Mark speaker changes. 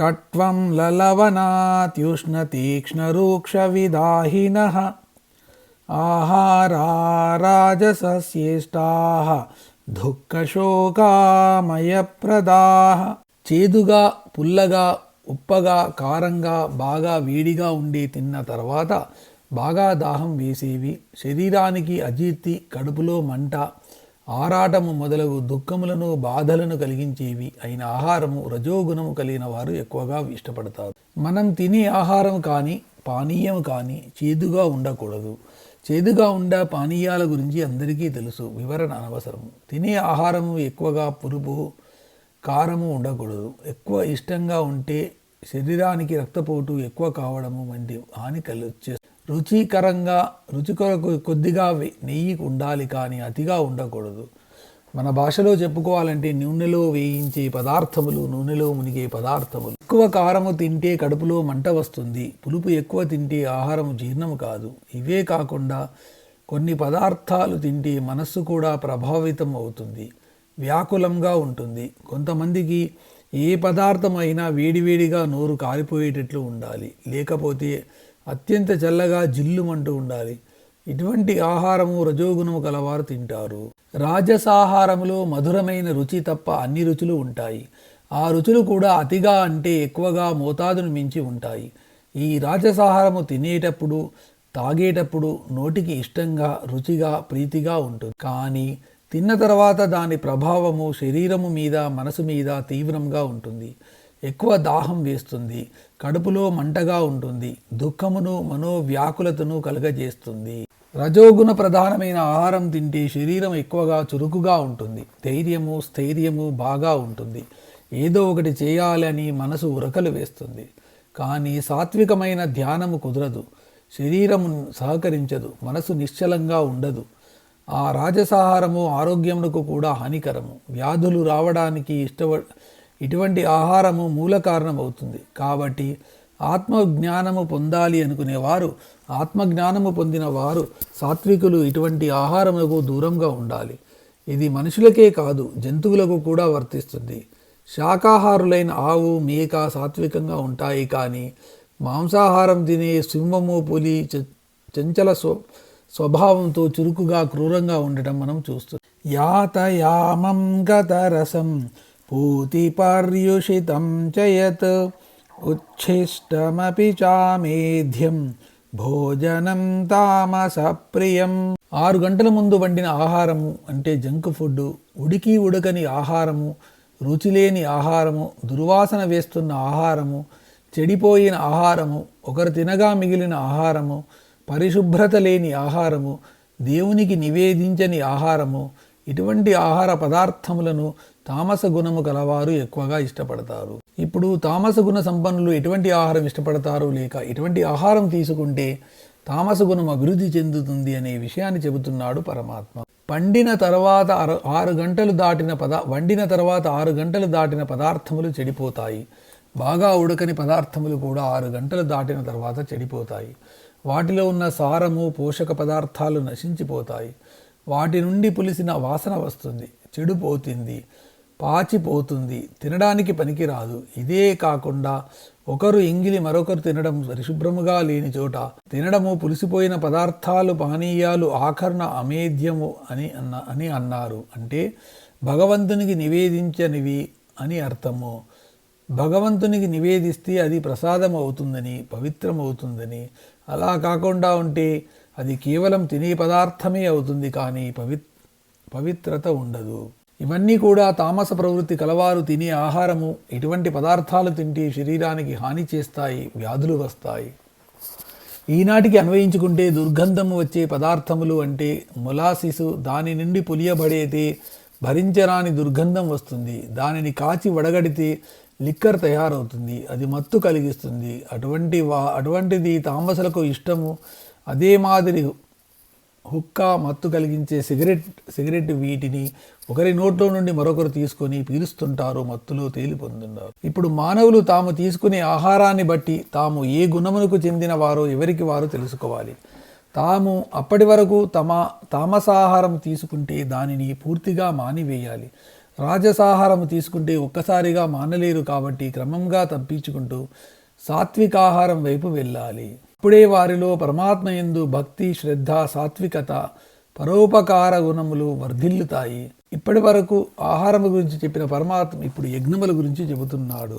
Speaker 1: కట్వం లలవనాత్యుష్ణతీక్ష్ణరూక్షవిదాహినः ఆహారా రాజసస్యేష్టాः దుఃఖశోకామయప్రదాः చేదుగా పుల్లగా ఉప్పగా కారంగా బాగా వేడిగా ఉండి తిన్న తర్వాత బాగా దాహం వేసేవి. శరీరానికి అజీర్తి కడుపులో మంట ఆరాటము మొదలగు దుఃఖములను బాధలను కలిగించేవి అయిన ఆహారము రజోగుణము కలిగిన వారు ఎక్కువగా ఇష్టపడతారు. మనం తినే ఆహారం కానీ పానీయం కానీ చేదుగా ఉండకూడదు. చేదుగా ఉండే పానీయాల గురించి అందరికీ తెలుసు వివరణ అనవసరం. తినే ఆహారము ఎక్కువగా పురుపు కారము ఉండకూడదు. ఎక్కువ ఇష్టంగా ఉంటే శరీరానికి రక్తపోటు ఎక్కువ కావడము వంటి హాని కలిగే రుచికరంగా రుచి కొరకు కొద్దిగా నెయ్యి ఉండాలి కానీ అతిగా ఉండకూడదు. మన భాషలో చెప్పుకోవాలంటే నూనెలో వేయించే పదార్థములు నూనెలో మునిగే పదార్థములు. ఎక్కువ కారము తింటే కడుపులో మంట వస్తుంది. పులుపు ఎక్కువ తింటే ఆహారం జీర్ణం కాదు. ఇవే కాకుండా కొన్ని పదార్థాలు తింటే మనస్సు కూడా ప్రభావితం అవుతుంది. వ్యాకులంగా ఉంటుంది. కొంతమందికి ఏ పదార్థం అయినా వేడివేడిగా నోరు కారిపోయేటట్లు ఉండాలి. లేకపోతే అత్యంత చల్లగా జిల్లుమంటూ ఉండాలి. ఇటువంటి ఆహారము రజోగుణము కలవారు తింటారు. రాజసాహారములో మధురమైన రుచి తప్ప అన్ని రుచులు ఉంటాయి. ఆ రుచులు కూడా అతిగా అంటే ఎక్కువగా మోతాదును మించి ఉంటాయి. ఈ రాజసాహారము తినేటప్పుడు తాగేటప్పుడు నోటికి ఇష్టంగా రుచిగా ప్రీతిగా ఉంటుంది. కానీ తిన్న తర్వాత దాని ప్రభావము శరీరము మీద మనసు మీద తీవ్రంగా ఉంటుంది. ఎక్కువ దాహం వేస్తుంది కడుపులో మంటగా ఉంటుంది దుఃఖమును మనోవ్యాకులతను కలుగజేస్తుంది. రజోగుణ ప్రధానమైన ఆహారం తింటే శరీరం ఎక్కువగా చురుకుగా ఉంటుంది ధైర్యము స్థైర్యము బాగా ఉంటుంది. ఏదో ఒకటి చేయాలని మనసు ఉరకలు వేస్తుంది. కానీ సాత్వికమైన ధ్యానము కుదరదు శరీరము సహకరించదు మనసు నిశ్చలంగా ఉండదు. ఆ రాజసాహారము ఆరోగ్యమునకు కూడా హానికరము. వ్యాధులు రావడానికి ఇష్టపడ ఇటువంటి ఆహారము మూల కారణమవుతుంది. కాబట్టి ఆత్మజ్ఞానము పొందాలి అనుకునేవారు ఆత్మజ్ఞానము పొందిన వారు సాత్వికులు ఇటువంటి ఆహారములకు దూరంగా ఉండాలి. ఇది మనుషులకే కాదు జంతువులకు కూడా వర్తిస్తుంది. శాకాహారులైన ఆవు మేక సాత్వికంగా ఉంటాయి కానీ మాంసాహారం తినే సింహము పులి చ- చంచల స్వ స్వభావంతో చురుకుగా క్రూరంగా ఉండటం మనం చూస్తాం యాతయామం గతరసం పూతి పర్యుషితం చయత్ ఉచ్ఛిష్టమపి చామేధ్యం. భోజనం తామస ప్రియం ఆరు గంటల ముందు వండిన ఆహారము అంటే జంక్ ఫుడ్ ఉడికి ఉడకని ఆహారము రుచిలేని ఆహారము దుర్వాసన వేస్తున్న ఆహారము చెడిపోయిన ఆహారము ఒకరు తినగా మిగిలిన ఆహారము పరిశుభ్రత లేని ఆహారము దేవునికి నివేదించని ఆహారము ఇటువంటి ఆహార పదార్థములను తామస గుణము గలవారు ఎక్కువగా ఇష్టపడతారు. ఇప్పుడు తామస గుణ సంపన్నులు ఎటువంటి ఆహారం ఇష్టపడతారు? లేక ఎటువంటి ఆహారం తీసుకుంటే తామస గుణం అభివృద్ధి చెందుతుంది అనే విషయాన్ని చెబుతున్నాడు పరమాత్మ. పండిన తర్వాత ఆరు గంటలు దాటిన పద వండిన తర్వాత ఆరు గంటలు దాటిన పదార్థములు చెడిపోతాయి. బాగా ఉడకని పదార్థములు కూడా ఆరు గంటలు దాటిన తర్వాత చెడిపోతాయి. వాటిలో ఉన్న సారము పోషక పదార్థాలు నశించిపోతాయి. వాటి నుండి పులిసిన వాసన వస్తుంది చెడిపోతుంది పాచిపోతుంది. తినడానికి పనికిరాదు. ఇదే కాకుండా ఒకరు ఎంగిలి మరొకరు తినడం పరిశుభ్రముగా లేని చోట తినడము పులిసిపోయిన పదార్థాలు పానీయాలు ఆఖరణ అమేధ్యము అని అన్న అని అన్నారు. అంటే భగవంతునికి నివేదించనివి అని అర్థము. భగవంతునికి నివేదిస్తే అది ప్రసాదం అవుతుందని పవిత్రం అవుతుందని అలా కాకుండా ఉంటే అది కేవలం తినే పదార్థమే అవుతుంది కానీ పవిత్ పవిత్రత ఉండదు. ఇవన్నీ కూడా తామస ప్రవృత్తి కలవారు తినే ఆహారము ఎటువంటి పదార్థాలు తింటే శరీరానికి హాని చేస్తాయి వ్యాధులు వస్తాయి. ఈనాటికి అన్వయించుకుంటే దుర్గంధము వచ్చే పదార్థములు అంటే మొలాసిసు దాని నుండి పులియబడేతే భరించరాని దుర్గంధం వస్తుంది. దానిని కాచి వడగడితే లిక్కర్ తయారవుతుంది అది మత్తు కలిగిస్తుంది. అటువంటి వా అటువంటిది తామసలకు ఇష్టము. అదే మాదిరి హుక్కా మత్తు కలిగించే సిగరెట్ సిగరెట్ వీటిని ఒకరి నోట్లో నుండి మరొకరు తీసుకొని పీలుస్తుంటారు మత్తులో తేలిపొందున్నారు ఇప్పుడు మానవులు తాము తీసుకునే ఆహారాన్ని బట్టి తాము ఏ గుణమునకు చెందిన వారో ఎవరికి వారు తెలుసుకోవాలి. తాము అప్పటి వరకు తమ తామసాహారం తీసుకుంటే దానిని పూర్తిగా మానివేయాలి. రాజసాహారం తీసుకుంటే ఒక్కసారిగా మానలేరు కాబట్టి క్రమంగా తప్పించుకుంటూ సాత్వికాహారం వైపు వెళ్ళాలి. ఇప్పుడే వారిలో పరమాత్మ ఎందు భక్తి శ్రద్ధ సాత్వికత పరోపకార గుణములు వర్ధిల్లుతాయి. ఇప్పటి వరకు ఆహారం గురించి చెప్పిన పరమాత్మ ఇప్పుడు యజ్ఞముల గురించి చెబుతున్నాడు.